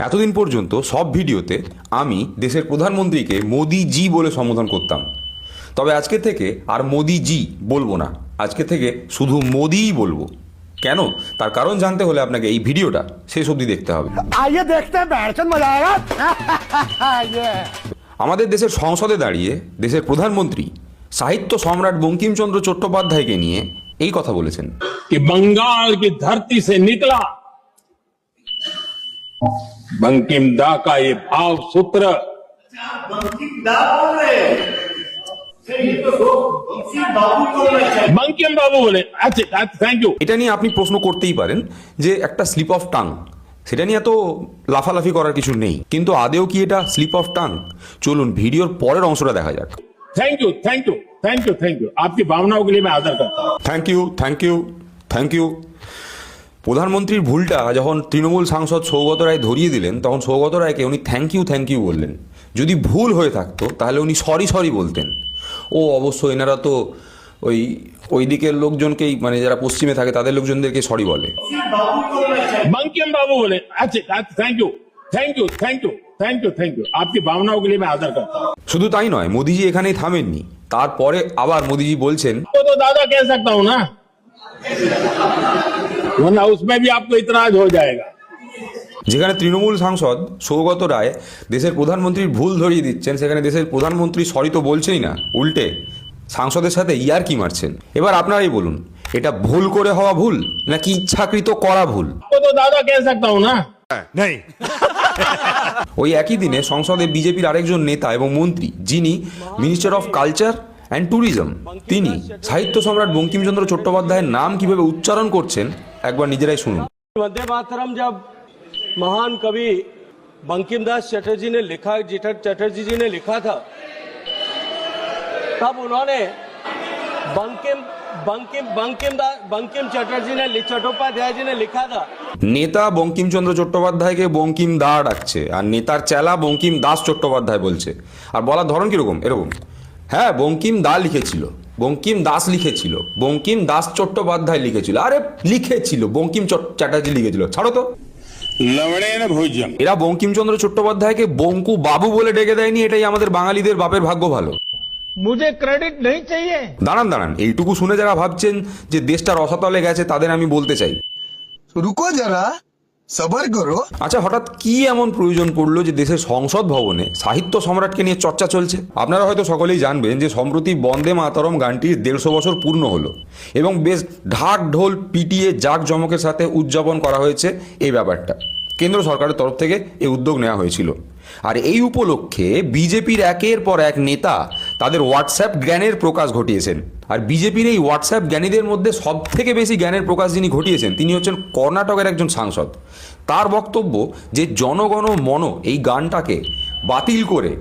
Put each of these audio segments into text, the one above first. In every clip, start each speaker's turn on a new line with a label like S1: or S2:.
S1: এতদিন পর্যন্ত সব ভিডিওতে আমি দেশের প্রধানমন্ত্রীকে মোদিজি বলে সম্বোধন করতাম। তবে আজকে থেকে আর মোদিজি বলব না। আজকে থেকে শুধু মোদিই বলব। কেন? তার কারণ জানতে হলে আপনাকে এই ভিডিওটা শেষ অবধি দেখতে হবে। আমাদের দেশের সংসদে দাঁড়িয়ে দেশের প্রধানমন্ত্রী সাহিত্য সম্রাট বঙ্কিমচন্দ্র চট্টোপাধ্যায়কে নিয়ে এই কথা বলেছেন।
S2: বঙ্গাল কি ধরতি সে নিকলা बंकिम दा का ये भाव सूत्र बंकिम बाबू बोले अच्छा थैंक यू
S1: এটা নিয়ে আপনি প্রশ্ন করতেই পারেন যে একটা স্লিপ অফ টাং সেটা নিয়ে এত লাফালাফি করার কিছু নেই কিন্তু আদেও কি এটা স্লিপ অফ টাং চলুন ভিডিওর পরের অংশটা দেখা যাক
S2: thank you thank you thank you thank you आपकी भावनाओं के लिए मैं आदर करता हूँ
S1: thank you thank you thank you প্রধানমন্ত্রীর ভুলটা যখন তৃণমূল সাংসদ সৌগত রায় ধরিয়ে দিলেন তখন সৌগত রায়কে উনি থ্যাংক ইউ থ্যাংক ইউ বললেন। যদি ভুল হয়ে থাকতো তাহলে উনি সরি সরি বলতেন। ও অবশ্য এনারা তো ওই ওই দিকের লোকজনকেই মানে যারা পশ্চিমে থাকে তাদের লোকজনদেরকে সরি বলে।
S2: বাবু বলে। আচ্ছা thank you thank you thank you thank you thank you আপনি ভাবনাও গেলে আদার করতা
S1: শুধু তাই নয় মোদিজি এখানেই থামেননি। তারপরে আবার মোদিজি বলছেন
S2: তো দাদা কে সকতা না? वरना उसमें भी आपको इतराज हो जाएगा
S1: যেখানে তৃণমূল সাংসদ সৌগত রায় দেশের প্রধানমন্ত্রীর ভুল ধরিয়ে দিচ্ছেন সেখানে দেশের প্রধানমন্ত্রী সরি তো বলছেনই না উল্টে সাংসদের সাথে ইয়ার কি মারছেন এবার আপনারাই বলুন এটা ভুল করে হওয়া ভুল নাকি ইচ্ছাকৃত করা ভুল
S2: तो, तो दादा कह सकता हूँ ना
S1: ওই একই দিনে সংসদে বিজেপির আরেকজন নেতা এবং মন্ত্রী যিনি minister of culture and tourism তিনি সাহিত্য সম্রাট বঙ্কিমচন্দ্র চট্টোপাধ্যায়ের নাম কিভাবে উচ্চারণ করছেন একবার নিজেরাই শুনুন
S3: वंदे मातरम जब महान कवि बंकिम दास चटर्जी ने लिखा जिटर चटर्जी जी ने लिखा था तब उन्होंने बंकिम बंकिम बंकिम दास बंकिम चटर्जी ने चट्टोपाध्याय जी ने लिखा था
S1: নেতা বঙ্কিমচন্দ্র চট্টোপাধ্যায়কে বঙ্কিম দা ডাকছে আর নেতার চেলা বঙ্কিম দাস চট্টোপাধ্যায় বলছে আর বলার ধরন কিরকম এরকম হ্যাঁ বঙ্কিম দা লিখেছিল বঙ্কিম দাস লিখেছিল বঙ্কিম দাস চট্টোপাধ্যায় লিখেছিল আরে লিখেছিল বঙ্কিম চ্যাটার্জি লিখেছিল ছাড়ো তো। এরা বঙ্কিমচন্দ্র চট্টোপাধ্যায়কে বঙ্কু বাবু বলে ডেকে দেয়নি এটাই আমাদের বাঙালিদের বাপের ভাগ্য ভালো।
S4: ক্রেডিট নেই চাইয়ে।
S1: দাঁড়ান দাঁড়ান এইটুকু শুনে যারা ভাবছেন যে দেশটা রসাতলে গেছে তাদের আমি বলতে চাই।
S5: রুকো যারা সবার করো।
S1: আচ্ছা হঠাৎ কি এমন প্রয়োজন পড়ল যে দেশের সংসদ ভবনে সাহিত্য সম্রাটকে নিয়ে চর্চা চলছে? আপনারা হয়তো সকলেই জানবেন যে সম্প্রতি বন্দে মাতরম গানটির দেড়শো বছর পূর্ণ হলো এবং বেশ ঢাক ঢোল পিটিয়ে জাক জমকের সাথে উদযাপন করা হয়েছে এই ব্যাপারটা। কেন্দ্র সরকারের তরফ থেকে এই উদ্যোগ নেওয়া হয়েছিল। আর এই উপলক্ষে বিজেপির একের পর এক নেতা তাদের হোয়াটসঅ্যাপ জ্ঞানের প্রকাশ ঘটিয়েছেন। আর বিজেপির এই হোয়াটসঅ্যাপ জ্ঞানীদের মধ্যে সব থেকে বেশি জ্ঞানের প্রকাশ যিনি ঘটিয়েছেন, তিনি হচ্ছেন কর্ণাটকের একজন সাংসদ। তার বক্তব্য যে জনগণ মন এই গানটাকে বাতিল করে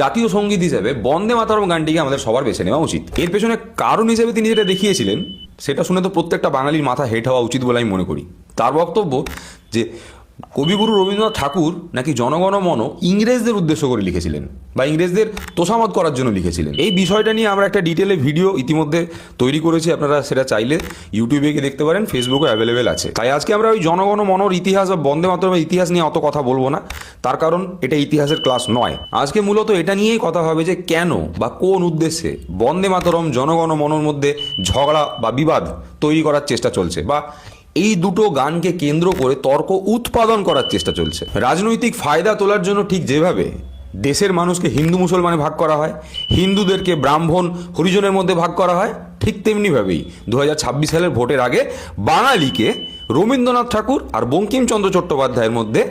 S1: জাতীয় সংগীত হিসেবে বন্দে মাতারম গানটিকে আমাদের সবার বেছে নেওয়া উচিত। এর পেছনে কারণ হিসেবে তিনি যেটা দেখিয়েছিলেন, সেটা শুনে তো প্রত্যেকটা বাঙালির মাথা হেট হওয়া উচিত বলে আমি মনে করি। তার বক্তব্য যে কবিগুরু রবীন্দ্রনাথ ঠাকুর নাকি জনগণ মন ইংরেজদের উদ্দেশ্য করে লিখেছিলেন বা ইংরেজদের তোষামত করার জন্য লিখেছিলেন? এই বিষয়টা নিয়ে আমরা একটা ডিটেলে ভিডিও ইতিমধ্যে তৈরি করেছি, আপনারা সেটা চাইলে ইউটিউবে গিয়ে দেখতে পারেন ফেসবুকে অ্যাভেলেবেল আছে। তাই আজকে আমরা ওই জনগণ মনর ইতিহাস বা বন্দে মাতরমের ইতিহাস নিয়ে অত কথা বলব না, তার কারণ এটা ইতিহাসের ক্লাস নয়। আজকে মূলত এটা নিয়েই কথা হবে যে কেন বা কোন উদ্দেশ্যে বন্দে মাতরম জনগণ মনর মধ্যে ঝগড়া বা বিবাদ তৈরি করার চেষ্টা চলছে বা এই দুটো গানকে কেন্দ্র করে তর্ক উৎপাদন করার চেষ্টা চলছে। রাজনৈতিক ফায়দা তোলার জন্য ঠিক যেভাবে দেশের মানুষকে হিন্দু মুসলমানে ভাগ করা হয়, হিন্দুদেরকে ব্রাহ্মণ হরিজনের মধ্যে ভাগ করা হয়, ঠিক তেমনিভাবেই দু হাজার ছাব্বিশ সালের ভোটের আগে বাঙালিকে রবীন্দ্রনাথ ঠাকুর আর বঙ্কিমচন্দ্র চট্টোপাধ্যায়ের মধ্যে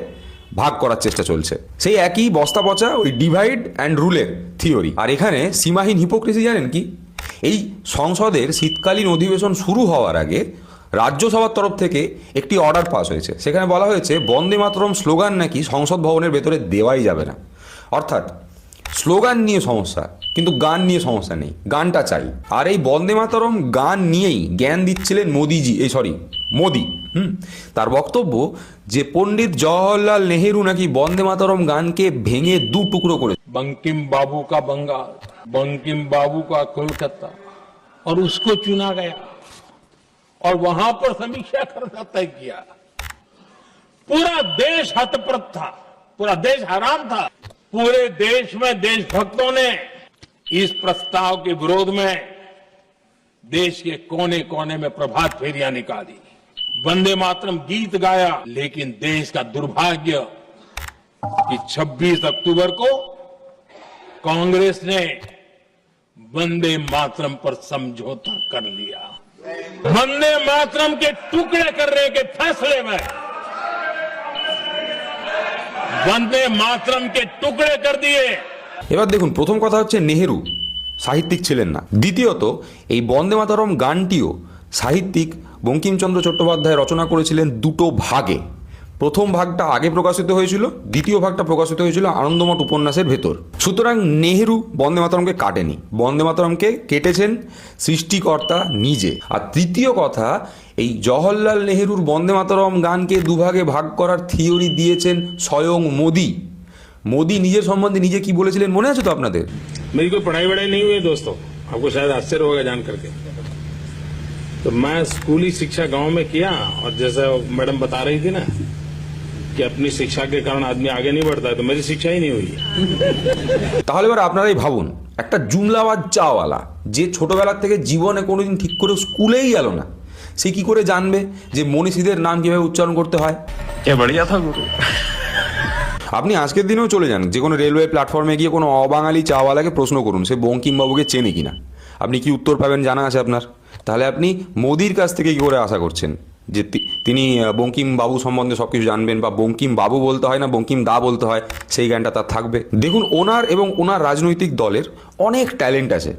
S1: ভাগ করার চেষ্টা চলছে। সেই একই বস্তা পচা ওই ডিভাইড অ্যান্ড রুলের থিওরি আর এখানে সীমাহীন হিপোক্রেসি জানেন কি? এই সংসদের শীতকালীন অধিবেশন শুরু হওয়ার আগে রাজ্যসভার তরফ থেকে একটি অর্ডার পাস হয়েছে সেখানে বলা হয়েছে বন্দে মাতরম স্লোগান নাকি সংসদ ভবনের ভেতরে দেওয়াই যাবে না অর্থাৎ স্লোগান নিয়ে সমস্যা কিন্তু গান নিয়ে সমস্যা নেই গানটা চাই আর এই বন্দে মাতরম গান নিয়েই জ্ঞান দিচ্ছিলেন মোদিজি এই সরি মোদি হুম তার বক্তব্য যে পণ্ডিত জওহরলাল নেহেরু নাকি বন্দে মাতরম গানকে ভেঙে দু টুকরো করে
S2: बंकिम बाबू का बंगाल बंकिम बाबू का कोलकाता और उसको चुना गया और वहाँ पर समीक्षा करना तय किया। पूरा देश हतप्रत था, पूरा देश हैरान था। पूरे देश में देशभक्तों ने इस प्रस्ताव के विरोध में देश के कोने कोने में प्रभात फेरियाँ निकाली। वंदे मातरम गीत गाया, लेकिन देश का दुर्भाग्य कि 26 अक्टूबर को कांग्रेस ने वंदे मातरम पर समझौता कर लिया। वंदे मातरम के टुकड़े करने के फैसले में वंदे मातरम के टुकड़े कर दिए
S1: এবার দেখুন প্রথম কথা হচ্ছে নেহেরু সাহিত্যিক ছিলেন না দ্বিতীয়ত এই বন্দে মাতরম গানটিও সাহিত্যিক বঙ্কিমচন্দ্র চট্টোপাধ্যায় রচনা করেছিলেন দুটো ভাগে প্রথম ভাগটা আগে প্রকাশিত হয়েছিল দ্বিতীয় ভাগটা প্রকাশিত হয়েছিল আনন্দমঠ উপন্যাসের ভেতর সুতরাং নেহেরু বন্দে মাতরমকে কাটেনি বন্দে মাতরমকে কেটেছেন সৃষ্টিকর্তা নিজে আর তৃতীয় কথা এই জওহরলাল নেহেরুর বন্দে মাতরম গানকে দুভাগে ভাগ করার থিওরি দিয়েছেন স্বয়ং মোদি মোদি নিজের সম্বন্ধে নিজে কি বলেছিলেন মনে আছে তো আপনাদের
S6: मेरी कोई पढ़ाई वढ़ाई नहीं हुई है दोस्तों आपको शायद आश्चर्य होगा जान करके तो मैं स्कूली शिक्षा गांव में किया और जैसे मैडम बता रही थी ना कि अपनी शिक्षा के कारण आदमी आगे नहीं बढ़ता है तो मेरी शिक्षा ही नहीं हुई है
S1: তাহলে এবার আপনারাই ভাবুন একটা জুমলাবাজ চাওয়ালা যে ছোটবেলার থেকে জীবনে কোনোদিন ঠিক করে স্কুলেই গেল না সে কি করে জানবে যে মনীষীদের নাম কিভাবে উচ্চারণ করতে হয়
S7: क्या बढ़िया था गुरु
S1: আপনি আজকের দিনেও চলে যান যে কোনো রেলওয়ে প্ল্যাটফর্মে গিয়ে কোনো অবাঙালি চাওয়ালাকে প্রশ্ন করুন সে বঙ্কিমবাবুকে চেনে কিনা আপনি কি উত্তর পাবেন জানা আছে আপনার তাহলে আপনি মোদির কাছ থেকে কি করে আশা করছেন যে তিনি বঙ্কিম বাবু সম্বন্ধে সব কিছু জানবেন বা বঙ্কিম বাবু বলতে হয় না বঙ্কিম দা বলতে হয় সেই জ্ঞানটা তার থাকবে দেখুন ওনার এবং ওনার রাজনৈতিক দলের অনেক ট্যালেন্ট আছে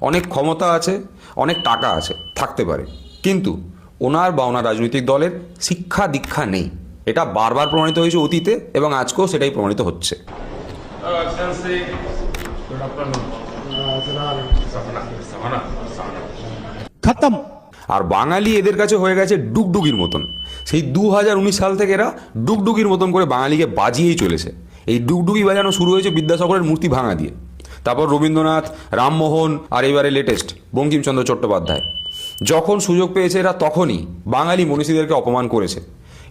S1: অনেক ক্ষমতা আছে অনেক টাকা আছে থাকতে পারে কিন্তু ওনার বা ওনার রাজনৈতিক দলের শিক্ষা দীক্ষা নেই এটা বারবার প্রমাণিত হয়েছে অতীতে এবং আজকেও সেটাই প্রমাণিত হচ্ছে
S4: খতম
S1: আর বাঙালি এদের কাছে হয়ে গেছে ডুগডুগির মতন। সেই দু হাজার উনিশ সাল থেকে এরা ডুগডুগির মতন করে বাঙালিকে বাজিয়েই চলেছে। এই ডুগডুগি বাজানো শুরু হয়েছে বিদ্যাসাগরের মূর্তি ভাঙা দিয়ে। তারপর রবীন্দ্রনাথ, রামমোহন আর এবারে লেটেস্ট বঙ্কিমচন্দ্র চট্টোপাধ্যায়। যখন সুযোগ পেয়েছে এরা তখনই বাঙালি মনীষীদেরকে অপমান করেছে।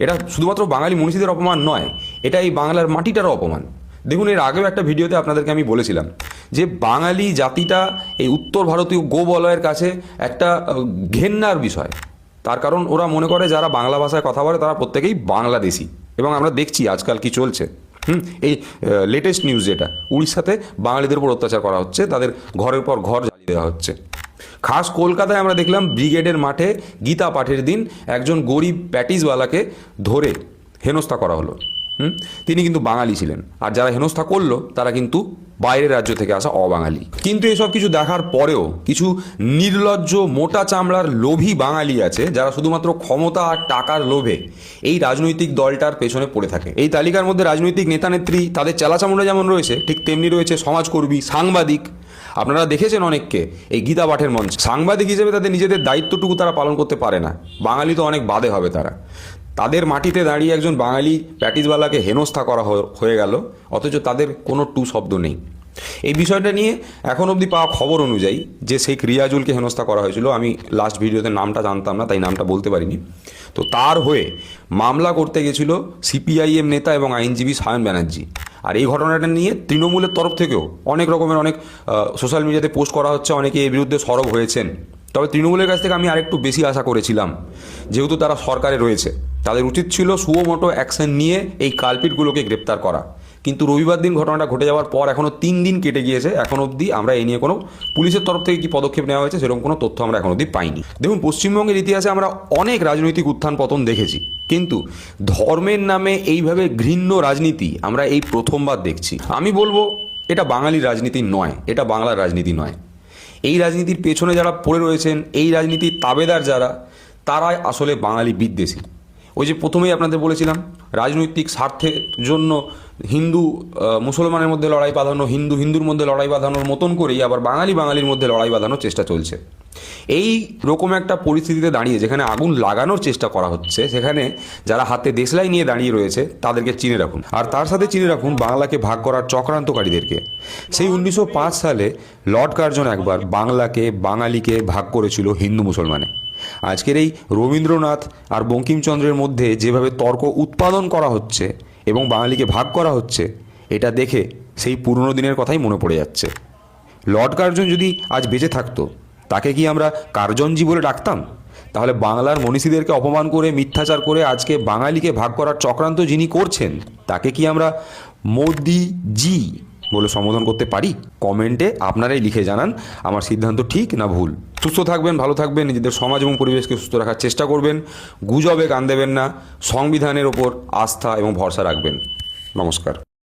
S1: এটা শুধুমাত্র বাঙালি মনীষীদের অপমান নয়, এটা এই বাংলার মাটিটারও অপমান। দেখুন, এর আগেও একটা ভিডিওতে আপনাদেরকে আমি বলেছিলাম যে বাঙালি জাতিটা এই উত্তর ভারতীয় গোবলয়ের কাছে একটা ঘেন্নার বিষয়। তার কারণ ওরা মনে করে যারা বাংলা ভাষায় কথা বলে তারা প্রত্যেকেই বাংলাদেশি। এবং আমরা দেখছি আজকাল কি চলছে। হুম, এই লেটেস্ট নিউজ যেটা, উড়িষ্যাতে বাঙালিদের উপর অত্যাচার করা হচ্ছে, তাদের ঘরের পর ঘর জ্বালিয়ে দেওয়া হচ্ছে। খাস কলকাতায় আমরা দেখলাম ব্রিগেডের মাঠে গীতা পাঠের দিন একজন গরিব প্যাটিসওয়ালাকে ধরে হেনস্থা করা হলো। হুম? তিনি কিন্তু বাঙালি ছিলেন। আর যারা হেনস্থা করল, তারা কিন্তু বাইরের রাজ্য থেকে আসা অবাঙালি। কিন্তু এসব কিছু দেখার পরেও কিছু নির্লজ্জ মোটা চামড়ার লোভী বাঙালি আছে, যারা শুধুমাত্র ক্ষমতা আর টাকার লোভে এই রাজনৈতিক দলটার পেছনে পড়ে থাকে। এই তালিকার মধ্যে রাজনৈতিক নেতা নেত্রী, তাদের চেলাচামড়া যেমন রয়েছে, ঠিক তেমনি রয়েছে সমাজকর্মী, সাংবাদিক। আপনারা দেখেছেন অনেককে এই গীতা পাঠের মঞ্চ। সাংবাদিক হিসেবে তাদের নিজেদের দায়িত্বটুকু তারা পালন করতে পারে না। বাঙালি তো অনেক বাদে হবে তারা। তাদের মাটিতে দাঁড়িয়ে একজন বাঙালি প্যাটিসওয়ালাকে হেনস্থা করা হয়ে গেল, অথচ তাদের কোনো টু শব্দ নেই। এই বিষয়টা নিয়ে এখন অবধি পাওয়া খবর অনুযায়ী যে শেখ রিয়াজুলকে হেনস্থা করা হয়েছিল, আমি লাস্ট ভিডিওতে নামটা জানতাম না, তাই নামটা বলতে পারিনি। তো তার হয়ে মামলা করতে গেছিল সিপিআইএম নেতা এবং আইনজীবী সায়ন ব্যানার্জি। আর এই ঘটনাটা নিয়ে তৃণমূলের তরফ থেকেও অনেক রকমের অনেক সোশ্যাল মিডিয়াতে পোস্ট করা হচ্ছে, অনেকে এর বিরুদ্ধে সরব হয়েছেন। তবে তৃণমূলের কাছ থেকে আমি আরেকটু বেশি আশা করেছিলাম, যেহেতু তারা সরকারে রয়েছে। তাদের উচিত ছিল সুমোটো অ্যাকশন নিয়ে এই কালপিটগুলোকে গ্রেপ্তার করা। কিন্তু রবিবার দিন ঘটনাটা ঘটে যাওয়ার পর এখনও তিন দিন কেটে গিয়েছে। এখন অবধি আমরা এই নিয়ে কোনো পুলিশের তরফ থেকে কি পদক্ষেপ নেওয়া হয়েছে সেরকম কোনো তথ্য আমরা এখন অবধি পাইনি। দেখুন, পশ্চিমবঙ্গের ইতিহাসে আমরা অনেক রাজনৈতিক উত্থান পতন দেখেছি। কিন্তু ধর্মের নামে এইভাবে ঘৃণ্য রাজনীতি আমরা এই প্রথমবার দেখছি। আমি বলব, এটা বাঙালির রাজনীতি নয়, এটা বাংলার রাজনীতি নয়। এই রাজনীতির পেছনে যারা পড়ে রয়েছেন, এই রাজনীতির তাবেদার যারা, তারাই আসলে বাঙালি বিদ্বেষী। ওই যে প্রথমেই আপনাদের বলেছিলাম, রাজনৈতিক স্বার্থের জন্য হিন্দু মুসলমানের মধ্যে লড়াই বাঁধানো, হিন্দু, হিন্দুর মধ্যে লড়াই বাঁধানোর মতন করেই আবার বাঙালি, বাঙালির মধ্যে লড়াই বাঁধানোর চেষ্টা চলছে। এই রকম একটা পরিস্থিতিতে দাঁড়িয়ে, যেখানে আগুন লাগানোর চেষ্টা করা হচ্ছে, সেখানে যারা হাতে দেশলাই নিয়ে দাঁড়িয়ে রয়েছে, তাদেরকে চিনে রাখুন। আর তার সাথে চিনে রাখুন বাংলাকে ভাগ করার চক্রান্তকারীদেরকে। সেই উনিশশো পাঁচ সালে লর্ড কার্জন একবার বাংলাকে, বাঙালিকে ভাগ করেছিল হিন্দু মুসলমানে। আজকের এই রবীন্দ্রনাথ আর বঙ্কিমচন্দ্রের মধ্যে যেভাবে তর্ক উৎপাদন করা হচ্ছে এবং বাঙালিকে ভাগ করা হচ্ছে, এটা দেখে সেই পুরনো দিনের কথাই মনে পড়ে যাচ্ছে। লর্ড কার্জন যদি আজ বেঁচে থাকতো, তাকে কি আমরা কার্জনজি বলে ডাকতাম? তাহলে বাংলার মনীষীদেরকে অপমান করে, মিথ্যাচার করে আজকে বাঙালিকে ভাগ করার চক্রান্ত যিনি করছেন, তাকে কি আমরা মোদি মোদিজি বলে সম্বোধন করতে পারি? কমেন্টে আপনারাই লিখে জানান, আমার সিদ্ধান্ত ঠিক না ভুল। সুস্থ থাকবেন, ভালো থাকবেন, নিজেদের সমাজ এবং পরিবেশকে সুস্থ রাখার চেষ্টা করবেন। গুজবে কান দেবেন না, সংবিধানের ওপর আস্থা এবং ভরসা রাখবেন। নমস্কার।